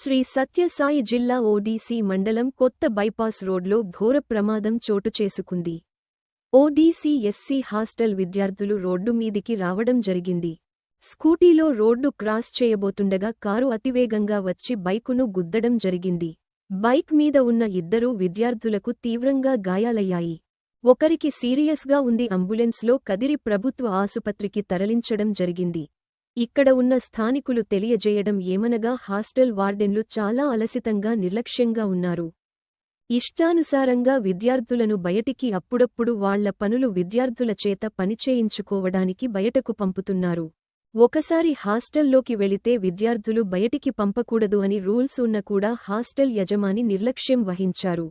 శ్రీ సత్యసాయి జిల్లా ఓడీసీ మండలం కొత్త బైపాస్ రోడ్లో ఘోర ప్రమాదం చోటు చేసుకుంది. ఓడీసీ ఎస్సీ హాస్టల్ విద్యార్థులు రోడ్డు మీదికి రావడం జరిగింది. స్కూటీలో రోడ్డు క్రాస్ చేయబోతుండగా కారు అతివేగంగా వచ్చి బైకును గుద్దడం జరిగింది. బైక్ మీద ఉన్న ఇద్దరు విద్యార్థులకు తీవ్రంగా గాయాలయ్యాయి. ఒకరికి సీరియస్గా ఉంది. అంబులెన్స్లో కదిరి ప్రభుత్వ ఆసుపత్రికి తరలించడం జరిగింది. ఇక్కడ ఉన్న స్థానికులు తెలియజేయడం ఏమనగా హాస్టల్ వార్డెన్లు చాలా అలసితంగా నిర్లక్ష్యంగా ఉన్నారు. ఇష్టానుసారంగా విద్యార్థులను బయటికి అప్పుడప్పుడు వాళ్ళ పనులు విద్యార్థుల చేత పనిచేయించుకోవడానికి బయటకు పంపుతున్నారు. ఒకసారి హాస్టల్లోకి వెళితే విద్యార్థులు బయటికి పంపకూడదు అని రూల్స్ ఉన్న కూడా హాస్టల్ యజమాని నిర్లక్ష్యం వహించారు.